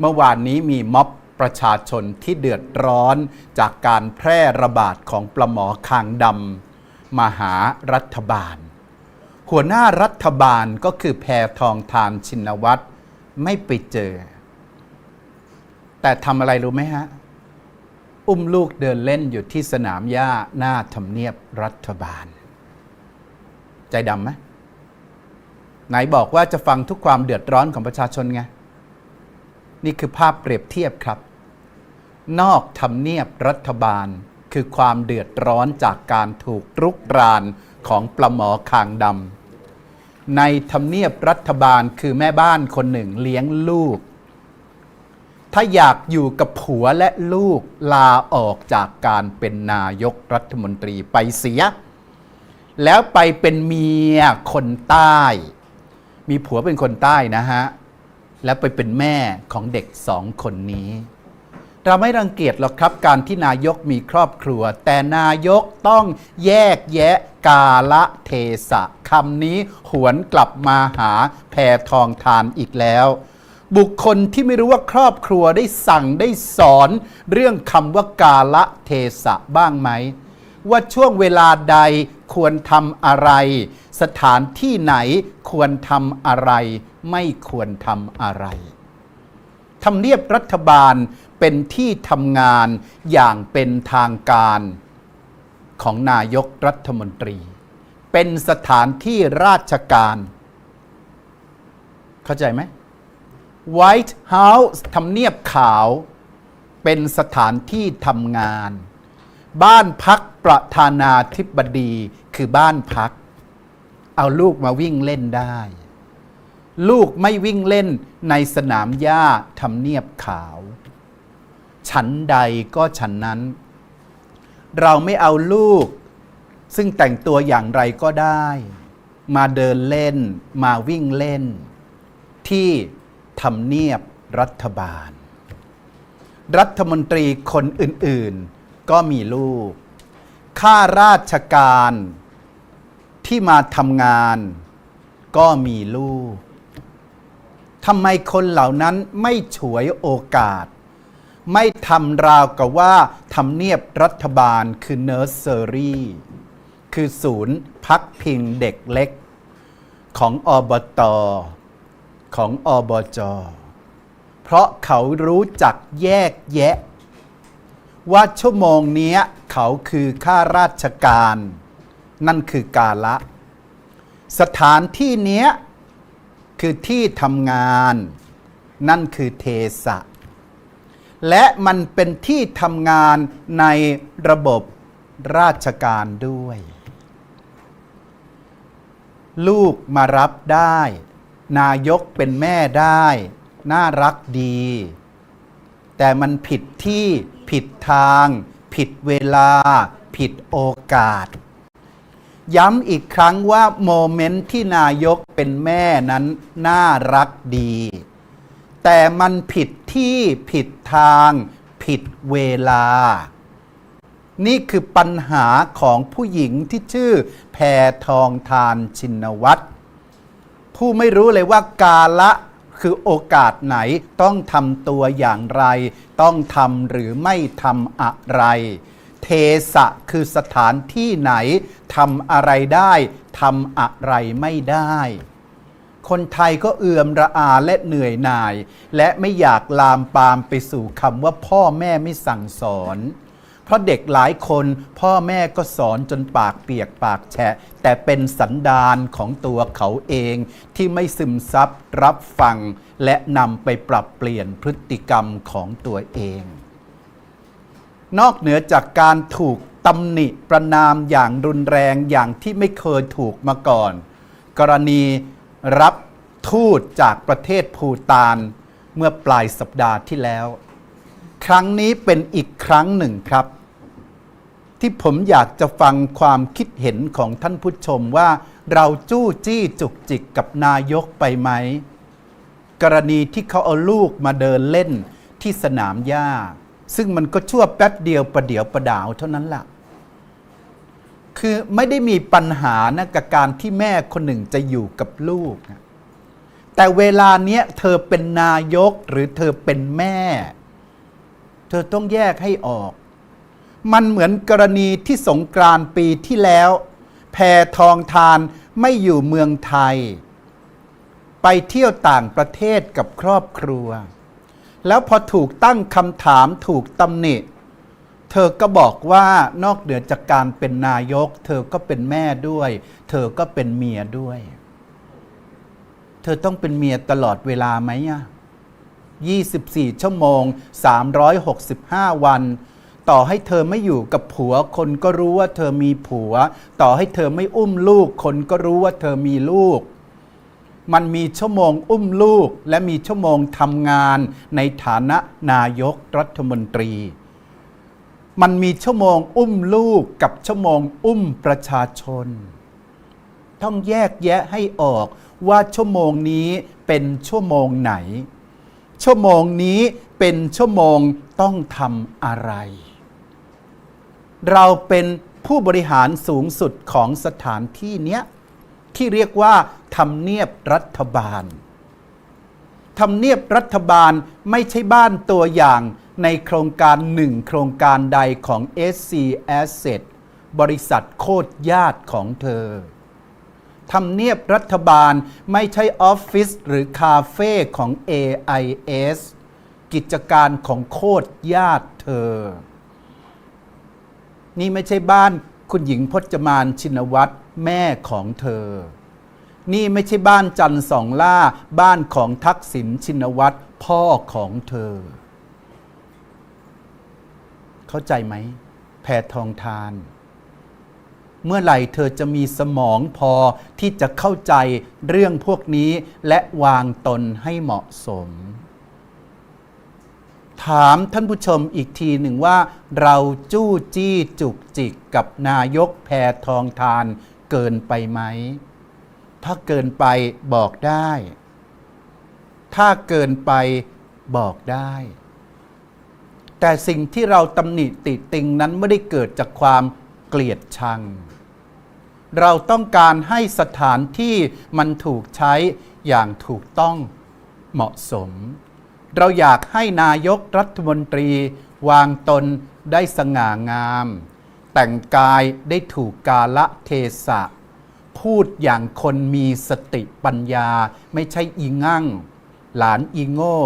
เมื่อวานนี้มีม็อบประชาชนที่เดือดร้อนจากการแพร่ระบาดของปลาหมอคางดำมาหารัฐบาล หัวหน้ารัฐบาลก็คือแพทองทานชินวัตรไม่ไปเจอ แต่ทำอะไรรู้ไหมฮะ อุ้มลูกเดินเล่นอยู่ที่สนามหญ้าหน้าทำเนียบรัฐบาล ใจดำไหมไหนบอกว่าจะฟังทุกความเดือดร้อนของประชาชนไง นี่คือภาพเปรียบเทียบครับ นอกทำเนียบรัฐบาลคือความเดือดร้อนจากการถูกรุกรานของปลาหมอคางดำในทำเนียบรัฐบาลคือแม่บ้านคนหนึ่งเลี้ยงลูก ถ้าอยากอยู่กับผัวและลูกลาออกจากการเป็นนายกรัฐมนตรีไปเสีย แล้วไปเป็นเมียคนใต้ มีผัวเป็นคนใต้นะฮะ แล้วไปเป็นแม่ของเด็กสองคนนี้ เราไม่รังเกียจหรอกครับการที่นายกมีครอบครัว แต่นายกต้องแยกแยะกาละเทศะคำนี้หวนกลับมาหาแพทองทานอีกแล้วบุคคลที่ไม่รู้ว่าครอบครัวได้สั่งได้สอนเรื่องคำว่ากาละเทศะบ้างไหม ว่าช่วงเวลาใด ควรทำอะไร สถานที่ไหนควรทำอะไร ไม่ควรทำอะไรทำเนียบรัฐบาลเป็นที่ทำงานอย่างเป็นทางการของนายกรัฐมนตรี เป็นสถานที่ราชการ เข้าใจไหม White House ทำเนียบขาว เป็นสถานที่ทำงาน บ้านพักประธานาธิบดีคือบ้านพัก เอาลูกมาวิ่งเล่นได้ ลูกไม่วิ่งเล่นในสนามหญ้าทำเนียบขาว ฉันใดก็ฉันนั้น เราไม่เอาลูก ซึ่งแต่งตัวอย่างไรก็ได้ มาเดินเล่น มาวิ่งเล่น ที่ทำเนียบรัฐบาล รัฐมนตรีคนอื่น ๆ ก็มีลูก ข้าราชการที่มาทำงาน ก็มีลูกทำไมคนเหล่านั้นไม่ฉวยโอกาส ไม่ทำราวกับว่าทำเนียบรัฐบาลคือเนอร์เซอรี่คือศูนย์พักพิงเด็กเล็ก ของอบตของอบจ เพราะเขารู้จักแยกแยะ ว่าชั่วโมงนี้เขาคือข้าราชการ นั่นคือกาละ สถานที่เนี้ยคือที่ทำงาน นั่นคือเทสะ และมันเป็นที่ทำงานในระบบราชการด้วย ลูกมารับได้ นายกเป็นแม่ได้ น่ารักดี แต่มันผิดที่ผิดทาง ผิดเวลา ผิดโอกาส ย้ำอีกครั้งว่าโมเมนต์ที่นายกเป็นแม่นั้นน่ารักดี แต่มันผิดที่ผิดทาง ผิดเวลา นี่คือปัญหาของผู้หญิงที่ชื่อแพทองทานชินวัตรผู้ไม่รู้เลยว่ากาละ คือโอกาสไหนต้องทำตัวอย่างไร ต้องทำหรือไม่ทำอะไร เทสะคือสถานที่ไหนทำอะไรได้ทำอะไรไม่ได้ คนไทยก็เอื่มระอาและเหนื่อยหน่าย และไม่อยากลามปามไปสู่คำว่าพ่อแม่ไม่สั่งสอน เพราะเด็กหลายคนพ่อแม่ก็สอนจนปากเปียกปากแฉะ แต่เป็นสันดานของตัวเขาเองที่ไม่ซึมซับรับฟัง และนำไปปรับเปลี่ยนพฤติกรรมของตัวเอง นอกเหนือจากการถูกตำหนิประนามอย่างรุนแรงอย่างที่ไม่เคยถูกมาก่อน กรณีรับทูตจากประเทศภูตานเมื่อปลายสัปดาห์ที่แล้ว ครั้งนี้เป็นอีกครั้งหนึ่งครับ ที่ผมอยากจะฟังความคิดเห็นของท่านผู้ชมว่าเราจู้จี้จุกจิกกับนายกไปไหม กรณีที่เขาเอาลูกมาเดินเล่นที่สนามหญ้า ซึ่งมันก็ชั่วแป๊บเดียวประเดี๋ยวประดาวเท่านั้นล่ะ คือไม่ได้มีปัญหานะกับการที่แม่คนหนึ่งจะอยู่กับลูก แต่เวลาเนี้ยเธอเป็นนายกหรือเธอเป็นแม่ เธอต้องแยกให้ออก มันเหมือนกรณีที่สงกรานปีที่แล้ว แพทองทานไม่อยู่เมืองไทย ไปเที่ยวต่างประเทศกับครอบครัว แล้วพอถูกตั้งคำถามถูกตำหนิเธอก็บอกว่านอกเหนือจากการเป็นนายก เธอก็เป็นแม่ด้วย เธอก็เป็นเมียด้วย เธอต้องเป็นเมียตลอดเวลาไหมอะ24 ชั่วโมง 365 วัน ต่อให้เธอไม่อยู่กับผัว คนก็รู้ว่าเธอมีผัว ต่อให้เธอไม่อุ้มลูก คนก็รู้ว่าเธอมีลูก มันมีชั่วโมงอุ้มลูก และมีชั่วโมงทำงานในฐานะนายกรัฐมนตรี มันมีชั่วโมงอุ้มลูกกับชั่วโมงอุ้มประชาชน ต้องแยกแยะให้ออกว่าชั่วโมงนี้เป็นชั่วโมงไหนชั่วโมงนี้เป็นชั่วโมงต้องทำอะไร เราเป็นผู้บริหารสูงสุดของสถานที่เนี้ยที่เรียกว่าทำเนียบรัฐบาลทำเนียบรัฐบาลไม่ใช่บ้านตัวอย่างในโครงการหนึ่งโครงการใดของ SC Asset บริษัทโคตรญาติของเธอทำเนียบรัฐบาลไม่ใช่ออฟฟิศหรือคาเฟ่ของ AIS กิจการของโคตรญาติเธอ นี่ไม่ใช่บ้านคุณหญิงพจมานชินวัตรแม่ของเธอ นี่ไม่ใช่บ้านจันทร์สองล่า บ้านของทักษิณชินวัตรพ่อของเธอ เข้าใจไหม แพทองทาน เมื่อไหร่เธอจะมีสมองพอที่จะเข้าใจเรื่องพวกนี้และวางตนให้เหมาะสม ถามท่านผู้ชมอีกทีหนึ่งว่า เราจู้จี้จุกจิกกับนายกแพทองทานเกินไปไหม ถ้าเกินไปบอกได้ ถ้าเกินไปบอกได้ แต่สิ่งที่เราตำหนิติติงนั้นไม่ได้เกิดจากความเกลียดชัง เราต้องการให้สถานที่มันถูกใช้อย่างถูกต้องเหมาะสม เราอยากให้นายกรัฐมนตรี วางตนได้สง่างาม แต่งกายได้ถูกกาละเทศะ พูดอย่างคนมีสติปัญญาไม่ใช่อีงั่ง หลานอีโง่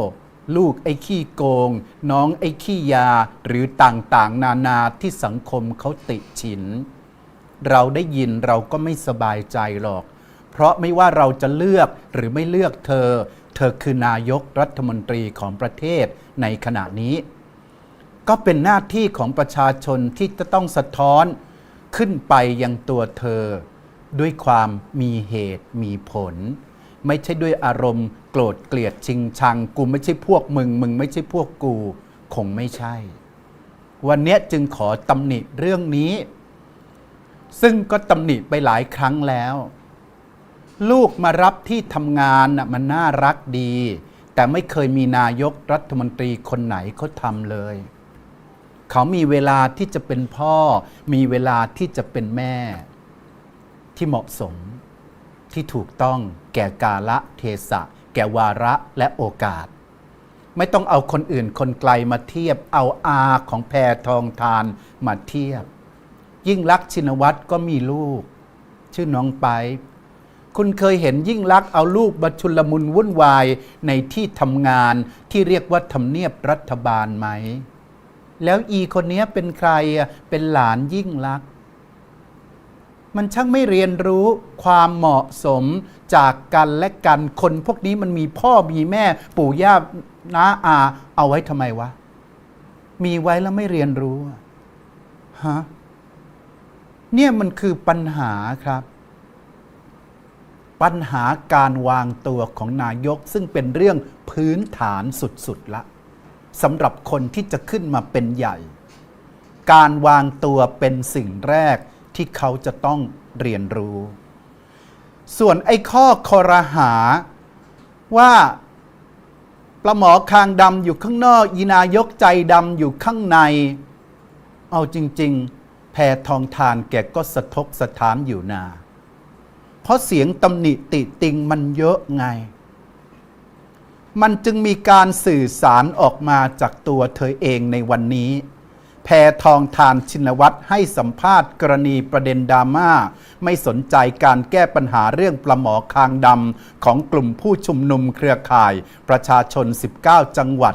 ลูกไอ้ขี้โกง น้องไอ้ขี้ยาหรือต่างๆ นานาที่สังคมเขาติฉิน เราได้ยินเราก็ไม่สบายใจหรอก เพราะไม่ว่าเราจะเลือกหรือไม่เลือกเธอ เธอคือนายกรัฐมนตรีของประเทศในขณะนี้ ก็เป็นหน้าที่ของประชาชนที่จะต้องสะท้อนขึ้นไปยังตัวเธอ ด้วยความมีเหตุมีผล ไม่ใช่ด้วยอารมณ์ โกรธเกลียดชิงชัง กูไม่ใช่พวกมึง มึงไม่ใช่พวกกู คงไม่ใช่ วันนี้จึงขอตำหนิเรื่องนี้ ซึ่งก็ตำหนิไปหลายครั้งแล้ว ลูกมารับที่ทำงานน่ะมันน่ารักดี แต่ไม่เคยมีนายกรัฐมนตรีคนไหนเขาทำเลย เขามีเวลาที่จะเป็นพ่อ มีเวลาที่จะเป็นแม่ ที่เหมาะสม ที่ถูกต้องแก่กาละเทศะ แก่วาระและโอกาส ไม่ต้องเอาคนอื่นคนไกลมาเทียบ เอาอาของแพทองทานมาเทียบ ยิ่งลักชินวัตรก็มีลูก ชื่อน้องไป คุณเคยเห็นยิ่งลักษณ์เอาลูกมาชุลมุนวุ่นวายในที่ทำงานที่เรียกว่าทำเนียบรัฐบาลไหม แล้วอีคนนี้เป็นใครอะเป็นหลานยิ่งลักษณ์มันช่างไม่เรียนรู้ความเหมาะสมจากกันและกันคนพวกนี้มันมีพ่อมีแม่ปู่ย่าน้าอาเอาไว้ทำไมวะ มีไว้แล้วไม่เรียนรู้ฮะเนี่ยมันคือปัญหาครับ ปัญหาการวางตัวของนายกซึ่งเป็นเรื่องพื้นฐานสุดๆละสำหรับคนที่จะขึ้นมาเป็นใหญ่ การวางตัวเป็นสิ่งแรกที่เขาจะต้องเรียนรู้ ส่วนไอ้ข้อคอรหาว่าปลาหมอคางดำอยู่ข้างนอกยีนายกใจดำอยู่ข้างใน เอาจริง ๆ แพทองทานแกก็สะทกสะท้านอยู่นา เพราะเสียงตำหนิติติงมันเยอะไง มันจึงมีการสื่อสารออกมาจากตัวเธอเองในวันนี้ แพทองทานชินวัตรให้สัมภาษณ์กรณีประเด็นดราม่า ไม่สนใจการแก้ปัญหาเรื่องปลาหมอคางดำของกลุ่มผู้ชุมนุมเครือข่ายประชาชน 19 จังหวัด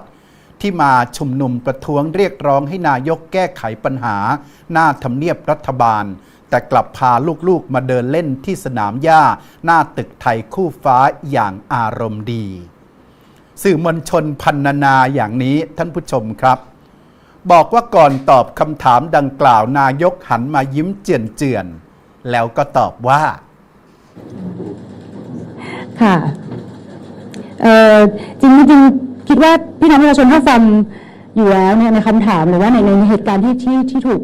ที่มาชุมนุมประท้วงเรียกร้องให้นายกแก้ไขปัญหา หน้าทำเนียบรัฐบาล แต่กลับพาลูกๆมาเดินเล่นที่สนามหญ้า หน้าตึกไทยคู่ฟ้าอย่างอารมณ์ดี สื่อมวลชนพันนานาอย่างนี้ท่านผู้ชมครับ บอกว่าก่อนตอบคำถามดังกล่าวนายกหันมายิ้มเจือน แล้วก็ตอบว่า ค่ะจริงจริงคิดว่าพี่น้องประชาชนถ้าฟังอยู่แล้วเนี่ยในคำถามหรือว่าในในเหตุการณ์ที่ที่ที่ถูก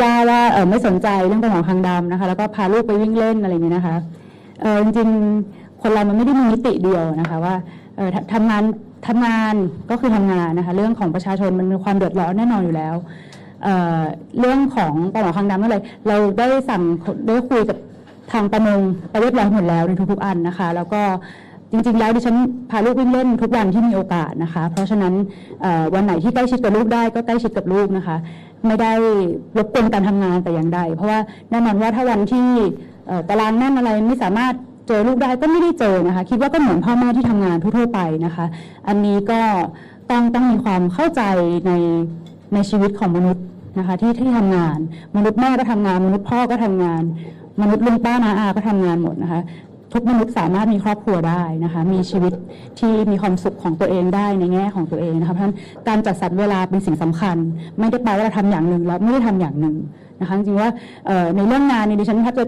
ว่าว่าเออไม่สนใจเรื่องกระหมอคางดำนะคะ แล้วก็พาลูกไปวิ่งเล่นอะไรอย่างเงี้ยนะคะเออจริงๆคนเรามันไม่ได้มีมิติเดียวนะคะว่าเออทำงานทำงานก็คือทำงานนะคะ เรื่องของประชาชนมันมีความเดือดร้อนแน่นอนอยู่แล้วเเรื่องของปลาหมอคางดำนั่นเราได้สั่งได้คุยกับทางประมงไปเรียบร้อยหมดแล้วในทุกๆอันนะคะ แล้วก็จริงๆ แล้วดิฉันพาลูกวิ่งเล่นทุกวันที่มีโอกาสนะคะ เพราะฉะนั้นวันไหนที่ใกล้ชิดกับลูกได้ก็ใกล้ชิดกับลูกนะคะ ไม่ได้รบกวนการทำงานแต่อย่างใด เพราะว่าแน่นอนว่าถ้าวันที่ตารางแน่นอะไรไม่สามารถเจอลูกได้ก็ไม่ได้เจอนะคะ คิดว่าก็เหมือนพ่อแม่ที่ทำงานทั่วไปนะคะ อันนี้ก็ต้องต้องมีความเข้าใจในในชีวิตของมนุษย์นะคะที่ที่ทำงาน มนุษย์แม่ก็ทำงาน มนุษย์พ่อก็ทำงาน มนุษย์ลุงป้านาอาก็ทำงานหมดนะคะ ทุกมนุษย์สามารถมีครอบครัวได้นะคะ มีชีวิตที่มีความสุขของตัวเองได้ในแง่ของตัวเองนะคะเพราะฉะนั้นการจัดสรรเวลาเป็นสิ่งสำคัญ ไม่ได้แปลว่าเราทำอย่างหนึ่งแล้วไม่ได้ทำอย่างหนึ่งนะคะจริงว่าในเรื่องงานเนี่ยดิฉันแทบจะ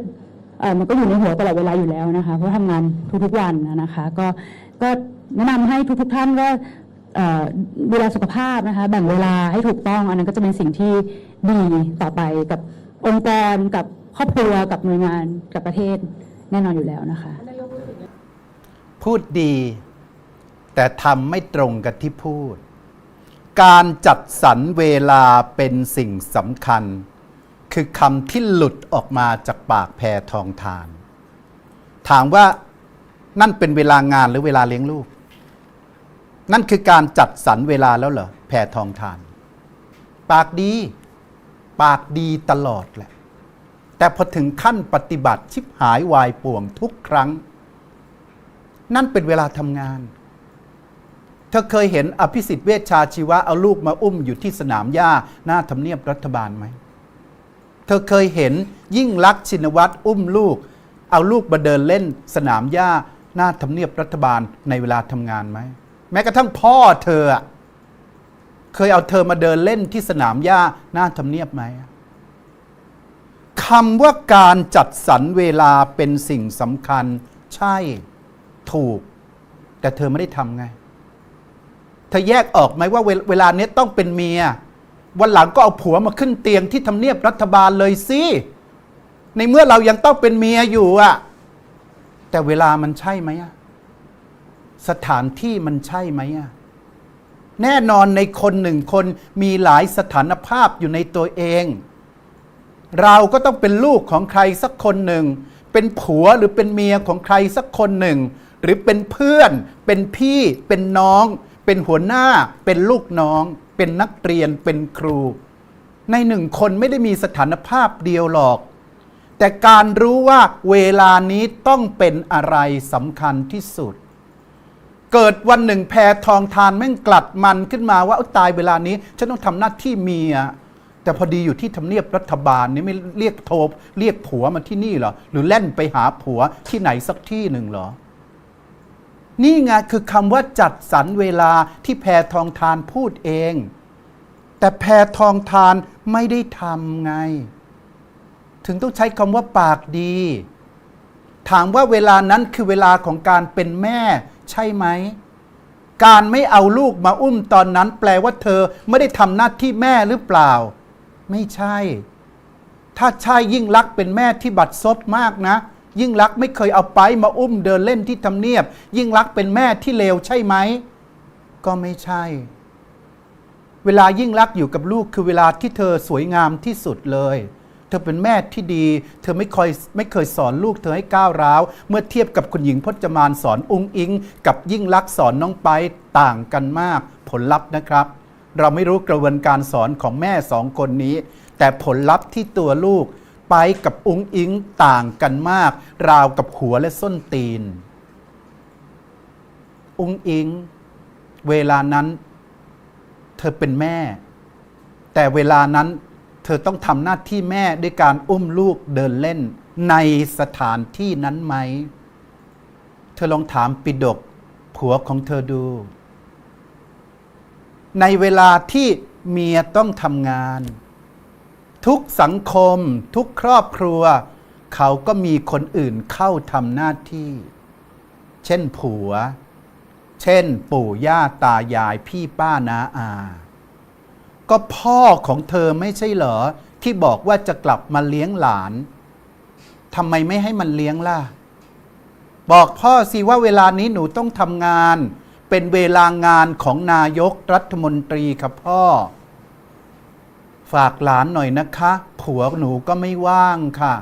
มันก็อยู่ในหัวตลอดเวลาอยู่แล้วนะคะเพราะทำงานทุกๆวันนะคะก็ก็แนะนำให้ทุกๆท่านว่าเอ่อดูแลสุขภาพนะคะแบ่งเวลาให้ถูกต้อง อันนั้นก็จะเป็นสิ่งที่ดีต่อไปกับองค์กรกับครอบครัวกับหน่วยงานกับประเทศ แน่นอนอยู่แล้วนะคะ พูดดี แต่ทำไม่ตรงกับที่พูด การจัดสรรเวลาเป็นสิ่งสำคัญ คือคำที่หลุดออกมาจากปากแพทองทาน ถามว่านั่นเป็นเวลางานหรือเวลาเลี้ยงลูก นั่นคือการจัดสรรเวลาแล้วเหรอแพทองทาน ปากดี ปากดีตลอดแหละ แต่พอถึงขั้นปฏิบัติชิบหายวายป่วงทุกครั้ง นั่นเป็นเวลาทำงาน เธอเคยเห็นอภิสิทธิ์เวชชาชีวะเอาลูกมาอุ้มอยู่ที่สนามหญ้าหน้าทำเนียบรัฐบาลไหม เธอเคยเห็นยิ่งลักษณ์ชินวัตรอุ้มลูก เอาลูกมาเดินเล่นสนามหญ้าหน้าทำเนียบรัฐบาลในเวลาทำงานไหม แม้กระทั่งพ่อเธอเคยเอาเธอมาเดินเล่นที่สนามหญ้าหน้าทำเนียบไหม คำว่าการจัดสรรเวลาเป็นสิ่งสำคัญ ใช่ถูก แต่เธอไม่ได้ทำไง เธอแยกออกไหมว่าเวลาเนี้ยต้องเป็นเมีย วันหลังก็เอาผัวมาขึ้นเตียงที่ทำเนียบรัฐบาลเลยสิในเมื่อเรายังต้องเป็นเมียอยู่อะแต่เวลามันใช่ไหมอะสถานที่มันใช่ไหมอะแน่นอนในคนหนึ่งคนมีหลายสถานภาพอยู่ในตัวเอง เราก็ต้องเป็นลูกของใครสักคนหนึ่ง เป็นผัวหรือเป็นเมียของใครสักคนหนึ่ง หรือเป็นเพื่อน เป็นพี่ เป็นน้อง เป็นหัวหน้า เป็นลูกน้อง เป็นนักเรียน เป็นครู ในหนึ่งคนไม่ได้มีสถานภาพเดียวหรอก แต่การรู้ว่าเวลานี้ต้องเป็นอะไรสำคัญที่สุด เกิดวันหนึ่งแพรทองทานแม่งกลัดมันขึ้นมาว่าตายเวลานี้ ฉันต้องทำหน้าที่เมีย แต่พอดีอยู่ที่ทำเนียบรัฐบาลนี่ไม่เรียกโทรเรียกผัวมาที่นี่เหรอ หรือแล่นไปหาผัวที่ไหนสักที่หนึ่งเหรอ นี่ไงคือคำว่าจัดสรรเวลาที่แพทองทานพูดเอง แต่แพทองทานไม่ได้ทำไง ถึงต้องใช้คำว่าปากดี ถามว่าเวลานั้นคือเวลาของการเป็นแม่ใช่ไหมการไม่เอาลูกมาอุ้มตอนนั้น แปลว่าเธอไม่ได้ทำหน้าที่แม่หรือเปล่า ไม่ใช่ ถ้าใช่ยิ่งรักษณ์เป็นแม่ที่บัดซบมากนะ ยิ่งรักษณ์ไม่เคยเอาไปมาอุ้มเดินเล่นที่ทำเนียบ ยิ่งรักษณ์เป็นแม่ที่เลวใช่ไหม ก็ไม่ใช่ เวลายิ่งรักษณ์อยู่กับลูกคือเวลาที่เธอสวยงามที่สุดเลยเธอเป็นแม่ที่ดี เธอไม่เคยไม่เคยสอนลูกเธอให้ก้าวร้าว เมื่อเทียบกับคุณหญิงพจมานสอนอุ้งอิง กับยิ่งลักษณ์สอนน้องไปต่างกันมาก ผลลัพธ์นะครับ เราไม่รู้กระบวนการสอนของแม่สองคนนี้ แต่ผลลัพธ์ที่ตัวลูกไปกับอุ้งอิงต่างกันมาก ราวกับหัวและส้นตีน อุ้งอิง เวลานั้น เธอเป็นแม่ แต่เวลานั้นเธอต้องทำหน้าที่แม่ด้วยการอุ้มลูกเดินเล่นในสถานที่นั้นไหม เธอลองถามปิดกผัวของเธอดู ในเวลาที่เมียต้องทำงาน ทุกสังคม ทุกครอบครัว เขาก็มีคนอื่นเข้าทำหน้าที่ เช่นผัว เช่นปู่ย่าตายายพี่ป้านาอา ก็พ่อของเธอไม่ใช่เหรอ ที่บอกว่าจะกลับมาเลี้ยงหลานทำไมไม่ให้มันเลี้ยงล่ะ บอกพ่อสิว่าเวลานี้หนูต้องทำงาน เป็นเวลางานของนายกรัฐมนตรีครับพ่อ ฝากหลานหน่อยนะคะ ผัวหนูก็ไม่ว่างค่ะ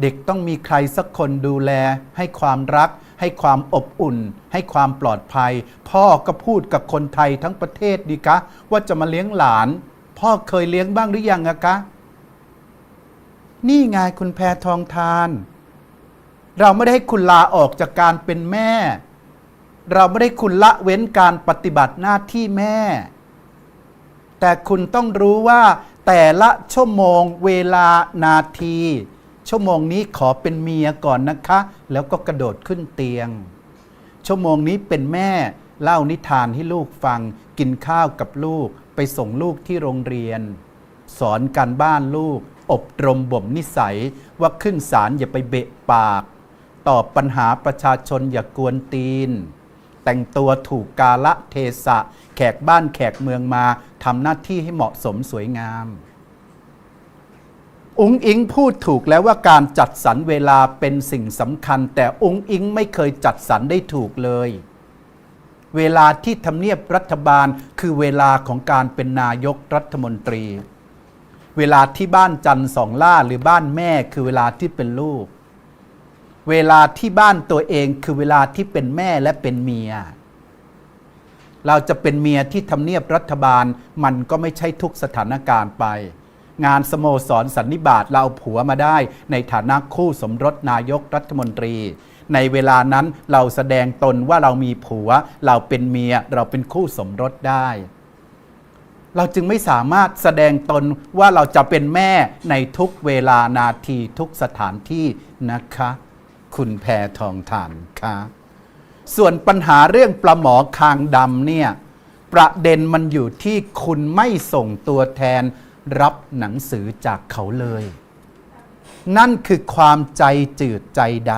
เด็กต้องมีใครสักคนดูแล ให้ความรัก ให้ความอบอุ่น ให้ความปลอดภัย พ่อก็พูดกับคนไทยทั้งประเทศดีคะว่าจะมาเลี้ยงหลาน พ่อเคยเลี้ยงบ้างหรือยังอะคะ นี่ไงคุณแพทองทาน เราไม่ได้ให้คุณลาออกจากการเป็นแม่ เราไม่ได้คุณละเว้นการปฏิบัติหน้าที่แม่ แต่คุณต้องรู้ว่า แต่ละชั่วโมงเวลานาที ชั่วโมงนี้ขอเป็นเมียก่อนนะคะ แล้วก็กระโดดขึ้นเตียง ชั่วโมงนี้เป็นแม่เล่านิทานให้ลูกฟัง กินข้าวกับลูก ไปส่งลูกที่โรงเรียน สอนการบ้านลูก อบรมบ่มนิสัยว่าขึ้นศาลอย่าไปเบะปาก ตอบปัญหาประชาชนอย่ากวนตีน แต่งตัวถูกกาละเทศะ แขกบ้านแขกเมืองมาทำหน้าที่ให้เหมาะสมสวยงามอุงอิงพูดถูกแล้วว่าการจัดสรรเวลาเป็นสิ่งสำคัญ แต่อุงอิงไม่เคยจัดสรรได้ถูกเลย เวลาที่ทำเนียบรัฐบาลคือเวลาของการเป็นนายกรัฐมนตรี เวลาที่บ้านจันทร์สองล่าหรือบ้านแม่คือเวลาที่เป็นลูก เวลาที่บ้านตัวเองคือเวลาที่เป็นแม่และเป็นเมีย เราจะเป็นเมียที่ทำเนียบรัฐบาลมันก็ไม่ใช่ทุกสถานการณ์ไป งานสโมสรสันนิบาตเราเอาผัวมาได้ ในฐานะคู่สมรสนายกรัฐมนตรี ในเวลานั้นเราแสดงตนว่าเรามีผัว เราเป็นเมียเราเป็นคู่สมรสได้ เราจึงไม่สามารถแสดงตนว่าเราจะเป็นแม่ในทุกเวลานาทีทุกสถานที่นะคะ คุณแพทองทานคะส่วนปัญหาเรื่องปลาหมอคางดำเนี่ย ประเด็นมันอยู่ที่คุณไม่ส่งตัวแทนรับหนังสือจากเขาเลย นั่นคือความใจจืดใจด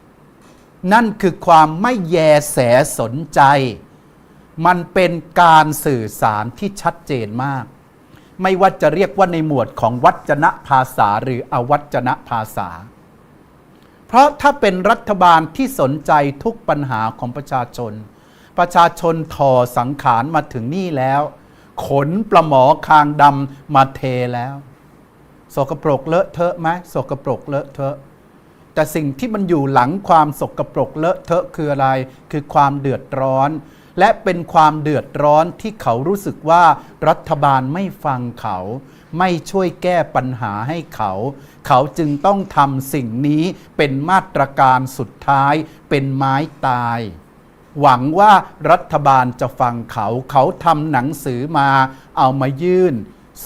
ำนั่นคือความไม่แยแสสนใจ มันเป็นการสื่อสารที่ชัดเจนมาก ไม่ว่าจะเรียกว่าในหมวดของวัจนะภาษาหรืออวัจนะภาษา เพราะถ้าเป็นรัฐบาลที่สนใจทุกปัญหาของประชาชน ประชาชนทอสังขารมาถึงนี่แล้ว ขนปลาหมอคางดำมาเทแล้วสกปรกเลอะเทอะไหมสกปรกเลอะเทอะ แต่สิ่งที่มันอยู่หลังความสกปรกเลอะเทอะคืออะไร คือความเดือดร้อน และเป็นความเดือดร้อนที่เขารู้สึกว่ารัฐบาลไม่ฟังเขา ไม่ช่วยแก้ปัญหาให้เขา เขาจึงต้องทำสิ่งนี้เป็นมาตรการสุดท้าย เป็นไม้ตาย หวังว่ารัฐบาลจะฟังเขา เขาทำหนังสือมา เอามายื่น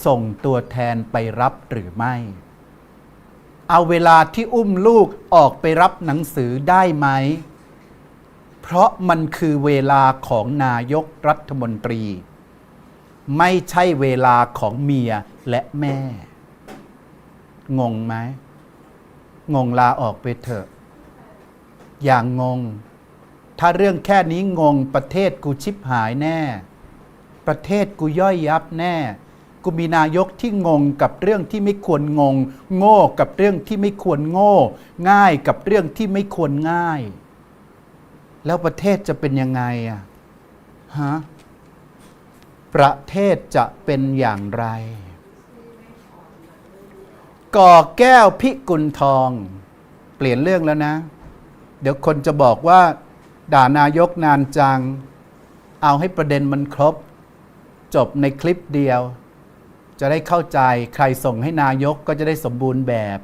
ส่งตัวแทนไปรับหรือไม่ เอาเวลาที่อุ้มลูกออกไปรับหนังสือได้ไหม เพราะมันคือเวลาของนายกรัฐมนตรี ไม่ใช่เวลาของเมียและแม่ งงไหม งงลาออกไปเถอะ อย่างงง ถ้าเรื่องแค่นี้งงประเทศกูชิบหายแน่ ประเทศกูย่อยยับแน่ กูมีนายกที่งงกับเรื่องที่ไม่ควรงง โง่กับเรื่องที่ไม่ควรโง่ ง่ายกับเรื่องที่ไม่ควรง่าย แล้วประเทศจะเป็นยังไงอะฮะ ประเทศจะเป็นอย่างไร ก่อแก้วพิกุลทอง เปลี่ยนเรื่องแล้วนะ เดี๋ยวคนจะบอกว่า ด่านายกนานจัง เอาให้ประเด็นมันครบ จบในคลิปเดียว จะได้เข้าใจใครส่งให้นายกก็จะได้สมบูรณ์แบบ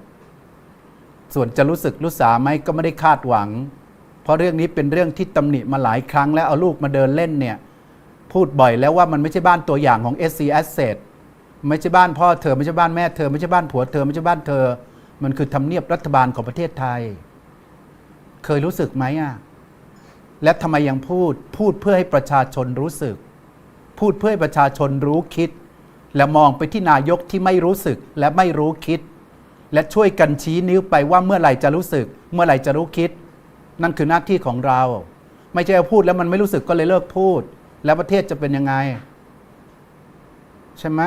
ส่วนจะรู้สึกรู้สาไหมก็ไม่ได้คาดหวัง เพราะเรื่องนี้เป็นเรื่องที่ตำหนิมาหลายครั้งแล้วเอาลูกมาเดินเล่นเนี่ย พูดบ่อยแล้วว่ามันไม่ใช่บ้านตัวอย่างของ SC Asset ไม่ใช่บ้านพ่อเธอไม่ใช่บ้านแม่เธอไม่ใช่บ้านผัวเธอไม่ใช่บ้านเธอ มันคือทำเนียบรัฐบาลของประเทศไทย เคยรู้สึกไหมอะและทำไมยังพูดพูดเพื่อให้ประชาชนรู้สึก พูดเพื่อให้ประชาชนรู้คิด และมองไปที่นายกที่ไม่รู้สึกและไม่รู้คิด และช่วยกันชี้นิ้วไปว่าเมื่อไหร่จะรู้สึก เมื่อไหร่จะรู้คิด นั่นคือหน้าที่ของเรา ไม่ใช่พูดแล้วมันไม่รู้สึกก็เลยเลิกพูด แล้วประเทศจะเป็นยังไง ใช่ไหม